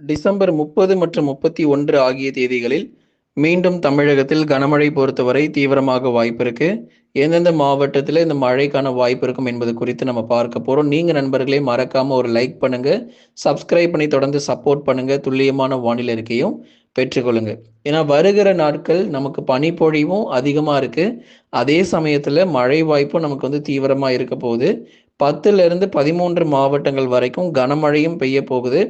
December முப்பது மற்றும் முப்பத்தி ஒன்று ஆகிய தேதிகளில் மீண்டும் தமிழகத்தில் கனமழை பொறுத்தவரை தீவிரமாக வாய்ப்பு இருக்கு. எந்தெந்த மாவட்டத்தில் இந்த மழைக்கான வாய்ப்பு இருக்கும் என்பது குறித்து நம்ம பார்க்க போறோம். நீங்க நண்பர்களே மறக்காம ஒரு லைக் பண்ணுங்க. சப்ஸ்கிரைப் பண்ணி தொடர்ந்து சப்போர்ட் பண்ணுங்க. துல்லியமான வானிலை இருக்கையும் பெற்றுக்கொள்ளுங்க. ஏன்னா வருகிற நாட்கள் நமக்கு பனிப்பொழிவும் அதிகமாக இருக்கு. அதே சமயத்தில் மழை வாய்ப்பும் நமக்கு வந்து தீவிரமாக இருக்க போகுது. பத்துலேருந்து பதிமூன்று மாவட்டங்கள் வரைக்கும் கனமழையும் பெய்ய போகுது.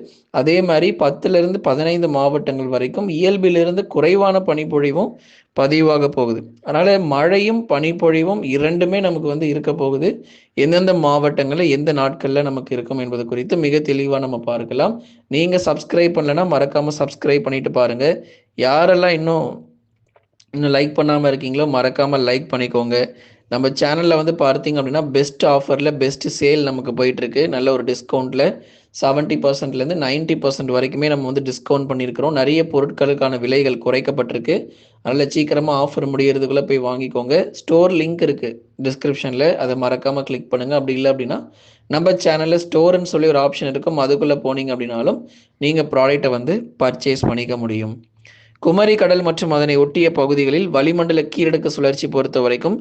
அதே மாதிரி பத்துலேருந்து பதினைந்து மாவட்டங்கள் வரைக்கும் இயல்பிலிருந்து குறைவான பனிப்பொழிவும் பதிவாக போகுது. அதனால் மழையும் பனிப்பொழிவும் இரண்டுமே நமக்கு வந்து இருக்க போகுது. எந்தெந்த மாவட்டங்களில் எந்த நாட்களில் நமக்கு இருக்கும் என்பது குறித்து மிக தெளிவாக நம்ம பார்க்கலாம். நீங்கள் சப்ஸ்கிரைப் பண்ணலைன்னா மறக்காமல் சப்ஸ்கிரைப் பண்ணிட்டு பாருங்க. யாரெல்லாம் இன்னும் இன்னும் லைக் பண்ணாமல் இருக்கீங்களோ மறக்காமல் லைக் பண்ணிக்கோங்க. நம்ம சேனலில் வந்து பார்த்தீங்க அப்படின்னா பெஸ்ட் ஆஃபரில் பெஸ்ட் சேல் நமக்கு போயிட்டுருக்கு. நல்ல ஒரு டிஸ்கவுண்ட்டில் செவன்ட்டி பர்சன்ட்லேருந்து நைன்ட்டி பர்சன்ட் வரைக்குமே நம்ம வந்து டிஸ்கவுண்ட் பண்ணியிருக்கிறோம். நிறைய பொருட்களுக்கான விலைகள் குறைக்கப்பட்டிருக்கு. அதனால் சீக்கிரமாக ஆஃபர் முடியறதுக்குள்ளே போய் வாங்கிக்கோங்க. ஸ்டோர் லிங்க் இருக்குது டிஸ்கிரிப்ஷனில் அதை மறக்காமல் கிளிக் பண்ணுங்கள் அப்படி இல்லை அப்படின்னா நம்ம சேனலில் ஸ்டோர்னு சொல்லி ஒரு ஆப்ஷன் இருக்கும். அதுக்குள்ளே போனீங்க அப்படின்னாலும் நீங்கள் ப்ராடக்டை வந்து பர்ச்சேஸ் பண்ணிக்க முடியும். குமரி கடல் மற்றும் அதனை ஒட்டிய பகுதிகளில் வளிமண்டல கீழடுக்கு சுழற்சி பொறுத்த வரைக்கும்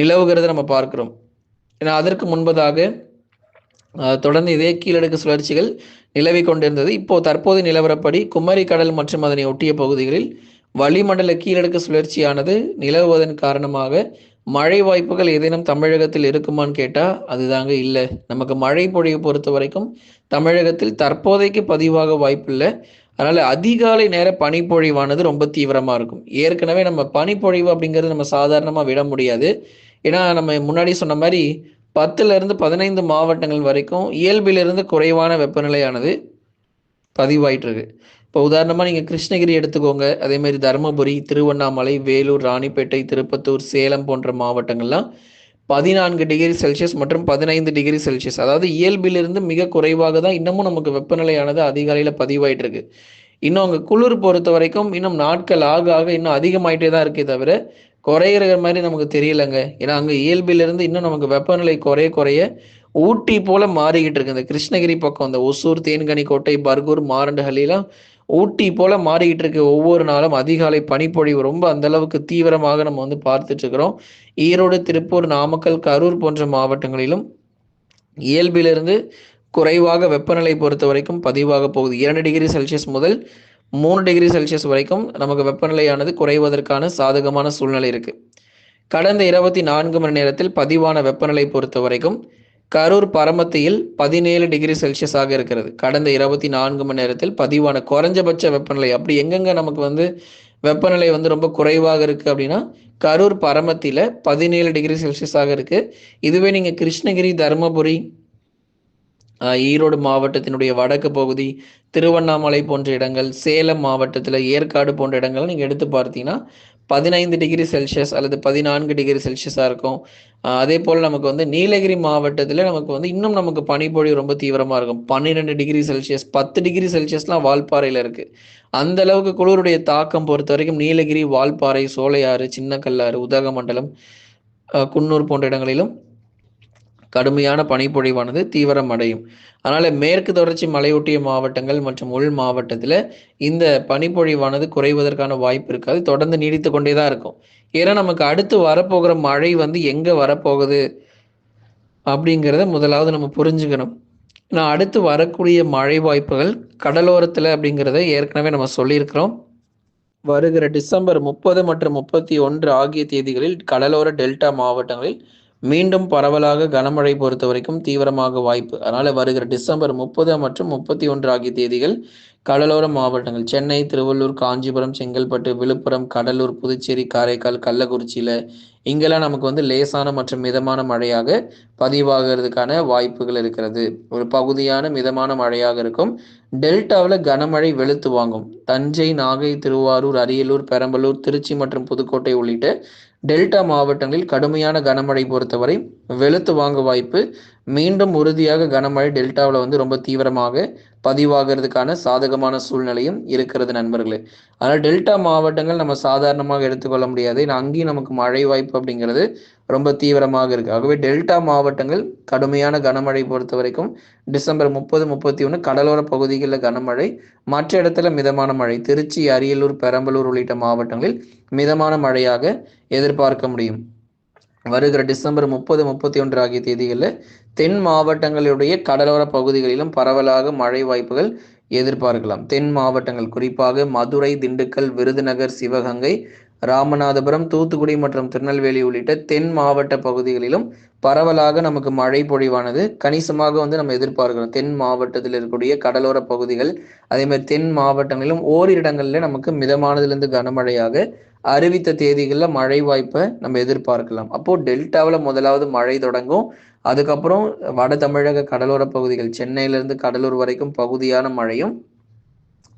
நிலவுகிறத நம்ம பார்க்கிறோம். ஏன்னா அதற்கு முன்பதாக தொடர்ந்து இதே கீழடுக்கு சுழற்சிகள் நிலவி கொண்டிருந்தது. இப்போ தற்போது நிலவரப்படி குமரி கடல் மற்றும் அதனை ஒட்டிய பகுதிகளில் வளிமண்டல கீழடுக்கு சுழற்சியானது நிலவுவதன் காரணமாக மழை வாய்ப்புகள் ஏதேனும் தமிழகத்தில் இருக்குமான்னு கேட்டால் அதுதாங்க இல்லை. நமக்கு மழை பொழிவு பொறுத்த வரைக்கும் தமிழகத்தில் தற்போதைக்கு பதிவாக வாய்ப்பில்லை. அதனால் அதிகாலை நேர பனிப்பொழிவானது ரொம்ப தீவிரமாக இருக்கும். ஏற்கனவே நம்ம பனிப்பொழிவு அப்படிங்கிறது நம்ம சாதாரணமாக விட முடியாது. ஏன்னா நம்ம முன்னாடி சொன்ன மாதிரி பத்துல இருந்து பதினைந்து மாவட்டங்கள் வரைக்கும் இயல்பிலிருந்து குறைவான வெப்பநிலையானது பதிவாயிட்டு இருக்கு இப்போ உதாரணமாக நீங்கள் கிருஷ்ணகிரி எடுத்துக்கோங்க. அதே மாதிரி தருமபுரி திருவண்ணாமலை வேலூர் ராணிப்பேட்டை திருப்பத்தூர் சேலம் போன்ற மாவட்டங்கள்லாம் பதினான்கு டிகிரி செல்சியஸ் மற்றும் பதினைந்து டிகிரி செல்சியஸ். அதாவது இயல்பிலிருந்து மிக குறைவாக தான் இன்னமும் நமக்கு வெப்பநிலையானது அதிகாலையில் பதிவாயிட்டு இருக்கு இன்னும் அங்கே குளிர் பொறுத்த வரைக்கும் இன்னும் நாட்கள் ஆக ஆக இன்னும் அதிகமாயிட்டே தான் இருக்கே தவிர குறையிற மாதிரி நமக்கு தெரியலங்க. ஏன்னா அங்கே இயல்பிலிருந்து இன்னும் நமக்கு வெப்பநிலை குறைய குறைய ஊட்டி போல மாறிக்கிட்டு இருக்கு. இந்த கிருஷ்ணகிரி பக்கம் இந்த ஒசூர் தேன்கனி கோட்டை பர்கூர் மாரண்டஹள்ளிலாம் ஊட்டி போல மாறிக்கிட்டு இருக்கு. ஒவ்வொரு நாளும் அதிகாலை பனிப்பொழிவு. ரொம்ப அந்த அளவுக்கு தீவிரமாக நம்ம வந்து பார்த்துட்டு இருக்கிறோம். ஈரோடு திருப்பூர் நாமக்கல் கரூர் போன்ற மாவட்டங்களிலும் இயல்பிலிருந்து குறைவாக வெப்பநிலை பொறுத்த வரைக்கும் பதிவாக போகுது. இரண்டு டிகிரி செல்சியஸ் முதல் மூணு டிகிரி செல்சியஸ் வரைக்கும் நமக்கு வெப்பநிலையானது குறைவதற்கான சாதகமான சூழ்நிலை இருக்கு. கடந்த இருபத்தி நான்கு மணி நேரத்தில் பதிவான வெப்பநிலை பொறுத்த வரைக்கும் கரூர் பரமத்தியில் பதினேழு டிகிரி செல்சியஸாக இருக்கிறது. கடந்த இருபத்தி நான்கு மணி நேரத்தில் பதிவான குறைஞ்சபட்ச வெப்பநிலை அப்படி எங்கெங்க நமக்கு வந்து வெப்பநிலை வந்து ரொம்ப குறைவாக இருக்கு அப்படின்னா கரூர் பரமத்தியில பதினேழு டிகிரி செல்சியஸாக இருக்கு. இதுவே நீங்க கிருஷ்ணகிரி தருமபுரி ஈரோடு மாவட்டத்தினுடைய வடக்கு பகுதி திருவண்ணாமலை போன்ற இடங்கள் சேலம் மாவட்டத்தில் ஏற்காடு போன்ற இடங்கள் நீங்கள் எடுத்து பார்த்தீங்கன்னா பதினைந்து டிகிரி செல்சியஸ் அல்லது பதினான்கு டிகிரி செல்சியஸாக இருக்கும். அதே போல் நமக்கு வந்து நீலகிரி மாவட்டத்தில் நமக்கு வந்து இன்னும் நமக்கு பனிப்பொழிவு ரொம்ப தீவிரமாக இருக்கும். பன்னிரெண்டு டிகிரி செல்சியஸ் பத்து டிகிரி செல்சியஸ்லாம் வால்பாறையில் இருக்குது அந்த அளவுக்கு குளிருடைய தாக்கம் பொறுத்த வரைக்கும் நீலகிரி வால்பாறை சோலையாறு சின்னக்கல்லாறு உதகமண்டலம் குன்னூர் போன்ற இடங்களிலும் கடுமையான பனிப்பொழிவானது தீவிரம் அடையும் அதனால மேற்கு தொடர்ச்சி மலையொட்டிய மாவட்டங்கள் மற்றும் உள் மாவட்டத்தில் இந்த பனிப்பொழிவானது குறைவதற்கான வாய்ப்பு இருக்காது தொடர்ந்து நீடித்து கொண்டே தான் இருக்கும். ஏன்னா நமக்கு அடுத்து வரப்போகிற மழை வந்து எங்க வரப்போகுது அப்படிங்கிறத முதலாவது நம்ம புரிஞ்சுக்கணும். நான் அடுத்து வரக்கூடிய மழை வாய்ப்புகள் கடலோரத்தில் அப்படிங்கிறத ஏற்கனவே நம்ம சொல்லியிருக்கிறோம். வருகிற டிசம்பர் முப்பது மற்றும் முப்பத்தி ஒன்று ஆகிய தேதிகளில் கடலோர டெல்டா மாவட்டங்களில் மீண்டும் பரவலாக கனமழை பொறுத்த வரைக்கும் தீவிரமாக வாய்ப்பு. அதனால் வருகிற டிசம்பர் முப்பது மற்றும் முப்பத்தி ஒன்று ஆகிய தேதிகள் கடலோர மாவட்டங்கள். சென்னை திருவள்ளூர் காஞ்சிபுரம் செங்கல்பட்டு விழுப்புரம் கடலூர் புதுச்சேரி காரைக்கால் கள்ளக்குறிச்சியில் இங்கெல்லாம் நமக்கு வந்து லேசான மற்றும் மிதமான மழையாக பதிவாகிறதுக்கான வாய்ப்புகள் இருக்கிறது. ஒரு பகுதியான மிதமான மழையாக இருக்கும். டெல்டாவில் கனமழை வெளுத்து வாங்கும். தஞ்சை நாகை திருவாரூர் அரியலூர் பெரம்பலூர் திருச்சி மற்றும் புதுக்கோட்டை உள்ளிட்ட டெல்டா மாவட்டங்களில் கடுமையான கனமழை பொறுத்தவரை வெளுத்து வாங்க வாய்ப்பு. மீண்டும் உறுதியாக கனமழை டெல்டாவில் வந்து ரொம்ப தீவிரமாக பதிவாகிறதுக்கான சாதகமான சூழ்நிலையும் இருக்கிறது நண்பர்களே. அதனால் டெல்டா மாவட்டங்கள் நம்ம சாதாரணமாக எடுத்துக்கொள்ள முடியாது. ஏன்னா அங்கேயும் நமக்கு மழை வாய்ப்பு அப்படிங்கிறது ரொம்ப தீவிரமாக இருக்கு. ஆகவே டெல்டா மாவட்டங்கள் கடுமையான கனமழை பொறுத்த வரைக்கும் டிசம்பர் முப்பது முப்பத்தி ஒன்று கடலோர பகுதிகளில் கனமழை மற்ற இடத்துல மிதமான மழை. திருச்சி அரியலூர் பெரம்பலூர் உள்ளிட்ட மாவட்டங்களில் மிதமான மழையாக எதிர்பார்க்க முடியும். வருகிற டிசம்பர் முப்பது முப்பத்தி ஒன்று ஆகிய தேதிகளில் தென் மாவட்டங்களுடைய கடலோர பகுதிகளிலும் பரவலாக மழை வாய்ப்புகள் எதிர்பார்க்கலாம். தென் மாவட்டங்கள் குறிப்பாக மதுரை திண்டுக்கல் விருதுநகர் சிவகங்கை ராமநாதபுரம் தூத்துக்குடி மற்றும் திருநெல்வேலி உள்ளிட்ட தென் மாவட்ட பகுதிகளிலும் பரவலாக நமக்கு மழை பொழிவானது. கணிசமாக வந்து நம்ம எதிர்பார்க்கிறோம். தென் மாவட்டத்தில் இருக்கக்கூடிய கடலோர பகுதிகள் அதே மாதிரி தென் மாவட்டங்களிலும் ஓரிரு இடங்கள்ல நமக்கு மிதமானதுலேருந்து கனமழையாக அறிவித்த தேதிகளில் மழை வாய்ப்பை நம்ம எதிர்பார்க்கலாம். அப்போ டெல்டாவில் முதலாவது மழை தொடங்கும். அதுக்கப்புறம் வட தமிழக கடலோர பகுதிகள் சென்னையிலிருந்து கடலூர் வரைக்கும் பகுதியான மழையும்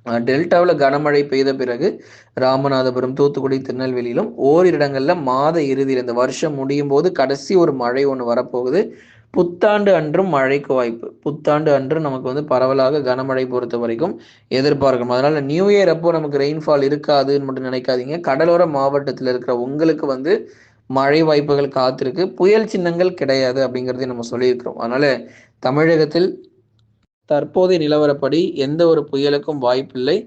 டெல்டாவில் கனமழை பெய்த பிறகு ராமநாதபுரம் தூத்துக்குடி திருநெல்வேலியிலும் ஓரிரு மாத இறுதியில் இந்த வருஷம் முடியும் போது கடைசி ஒரு மழை ஒன்று வரப்போகுது. புத்தாண்டு அன்றும் மழைக்கு வாய்ப்பு. புத்தாண்டு அன்று நமக்கு வந்து பரவலாக கனமழை பொறுத்த வரைக்கும் எதிர்பார்க்கணும் அதனால நியூ இயர் அப்போ நமக்கு ரெயின்ஃபால் இருக்காதுன்னு மட்டும் நினைக்காதீங்க. கடலோர மாவட்டத்தில் இருக்கிற உங்களுக்கு வந்து மழை வாய்ப்புகள் காத்திருக்கு. புயல் சின்னங்கள் கிடையாது அப்படிங்கிறதையும் நம்ம சொல்லியிருக்கிறோம். அதனால தமிழகத்தில் தற்போதைய நிலவரப்படி எந்த ஒரு புயலுக்கும் வாய்ப்பில்லை.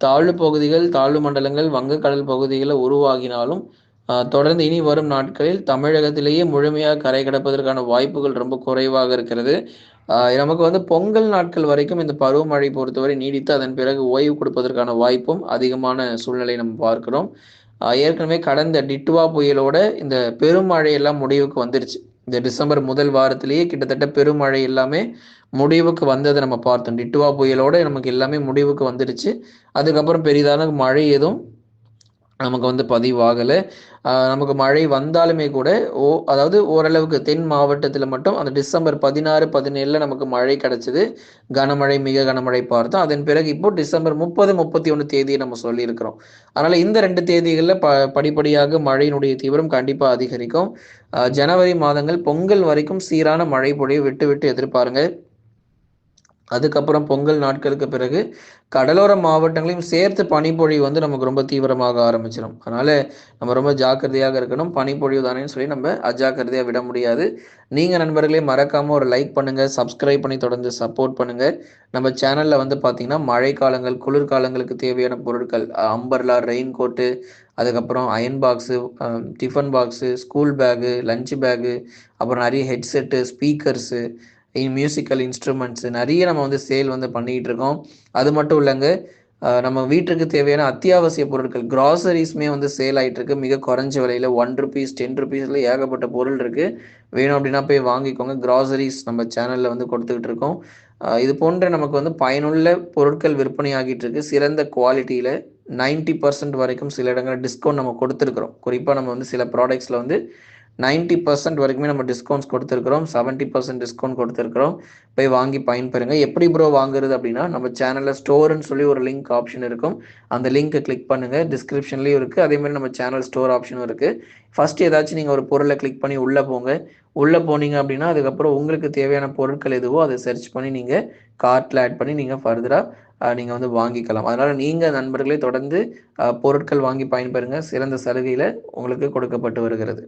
தாழ்வு பகுதிகள் தாழ்வு மண்டலங்கள் வங்கக்கடல் பகுதிகளில் உருவாகினாலும் தொடர்ந்து இனி வரும் நாட்களில் தமிழகத்திலேயே முழுமையாக கரை கடப்பதற்கான வாய்ப்புகள் ரொம்ப குறைவாக இருக்கிறது. நமக்கு வந்து பொங்கல் நாட்கள் வரைக்கும் இந்த பருவமழை பொறுத்தவரை நீடித்து அதன் பிறகு ஓய்வு கொடுப்பதற்கான வாய்ப்பும் அதிகமான சூழ்நிலை நம்ம பார்க்கிறோம். ஏற்கனவே கடந்த டிட்டுவா புயலோட இந்த பெருமழை எல்லாம் முடிவுக்கு வந்துருச்சு. இந்த டிசம்பர் முதல் வாரத்திலேயே கிட்டத்தட்ட பெருமழை எல்லாமே முடிவுக்கு வந்ததை நம்ம பார்த்தோம். டிட்டுவா புயலோட நமக்கு எல்லாமே முடிவுக்கு வந்துடுச்சு அதுக்கப்புறம் பெரிதான மழை எதுவும் நமக்கு வந்து பதிவாகலை. நமக்கு மழை வந்தாலுமே கூட ஓ அதாவது ஓரளவுக்கு தென் மாவட்டத்தில் மட்டும் அந்த டிசம்பர் பதினாறு பதினேழில் நமக்கு மழை கிடைச்சிது. கனமழை மிக கனமழை பார்த்தோம். அதன் பிறகு இப்போ டிசம்பர் முப்பது முப்பத்தி ஒன்று தேதியை நம்ம சொல்லியிருக்கிறோம். அதனால் இந்த ரெண்டு தேதிகளில் ப படிப்படியாக மழையினுடைய தீவிரம் கண்டிப்பாக அதிகரிக்கும். ஜனவரி மாதங்கள் பொங்கல் வரைக்கும் சீரான மழை பொழிவு விட்டு விட்டு எதிர்பாருங்கள். அதுக்கப்புறம் பொங்கல் நாட்களுக்கு பிறகு கடலோர மாவட்டங்களையும் சேர்த்து பனிப்பொழிவு வந்து நமக்கு ரொம்ப தீவிரமாக ஆரம்பிச்சிடும் அதனால நம்ம ரொம்ப ஜாக்கிரதையாக இருக்கணும். பனிப்பொழிவு தானேன்னு சொல்லி நம்ம அஜாக்கிரதையாக விட முடியாது. நீங்க நண்பர்களே மறக்காம ஒரு லைக் பண்ணுங்க சப்ஸ்கிரைப் பண்ணி தொடர்ந்து சப்போர்ட் பண்ணுங்க. நம்ம சேனல்ல வந்து பார்த்தீங்கன்னா மழை காலங்கள் குளிர்காலங்களுக்கு தேவையான பொருட்கள் அம்பர்லா ரெயின் கோட்டு அதுக்கப்புறம் iron box tiffin box school bag lunch bag அப்புறம் நிறைய ஹெட்செட்டு ஸ்பீக்கர்ஸு மியூசிக்கல் இன்ஸ்ட்ருமெண்ட்ஸ் நிறைய நம்ம வந்து சேல் வந்து பண்ணிக்கிட்டு இருக்கோம். அது மட்டும் இல்லைங்க நம்ம வீட்டுக்கு தேவையான அத்தியாவசிய பொருட்கள் கிராசரிஸ்மே வந்து சேல் ஆகிட்டு இருக்கு. மிக குறைஞ்ச விலையில் ஒன் ருபீஸ் டென் ருபீஸில் ஏகப்பட்ட பொருள் இருக்கு. வேணும் அப்படின்னா போய் வாங்கிக்கோங்க. கிராசரிஸ் நம்ம சேனலில் வந்து கொடுத்துக்கிட்டு இருக்கோம். இது போன்ற நமக்கு வந்து பயனுள்ள பொருட்கள் விற்பனை ஆகிட்டு இருக்கு. சிறந்த குவாலிட்டியில் நைன்டி பர்சன்ட் வரைக்கும் சில இடங்களில் டிஸ்கவுண்ட் நம்ம கொடுத்துருக்குறோம். குறிப்பாக நம்ம வந்து சில ப்ராடக்ட்ஸில் வந்து நைன்ட்டி பர்சன்ட் வரைக்குமே நம்ம டிஸ்கவுண்ட்ஸ் கொடுத்துருக்குறோம். செவன்ட்டி பர்சன்ட் டிஸ்கவுண்ட் கொடுத்துருக்குறோம். போய் வாங்கி பயன்பெறுங்க. எப்படி ப்ரோ வாங்குறது அப்படின்னா நம்ம சேனலில் ஸ்டோர்னு சொல்லி ஒரு லிங்க் ஆப்ஷன் இருக்கும். அந்த லிங்க்கை கிளிக் பண்ணுங்கள் டிஸ்கிரிப்ஷன்லேயும் இருக்குது அதேமாதிரி நம்ம சேனல் ஸ்டோர் ஆப்ஷனும் இருக்குது ஃபஸ்ட்டு ஏதாச்சும் நீங்கள் ஒரு பொருளை கிளிக் பண்ணி உள்ளே போங்க. உள்ளே போனீங்க அப்படின்னா அதுக்கப்புறம் உங்களுக்கு தேவையான பொருட்கள் எதுவோ அதை சர்ச் பண்ணி நீங்கள் கார்ட்டில் ஆட் பண்ணி நீங்கள் ஃபர்தராக நீங்கள் வந்து வாங்கிக்கலாம். அதனால் நீங்கள் நண்பர்களே தொடர்ந்து பொருட்கள் வாங்கி பயன்பெறுங்க. சிறந்த சலுகையில் உங்களுக்கு கொடுக்கப்பட்டு வருகிறது.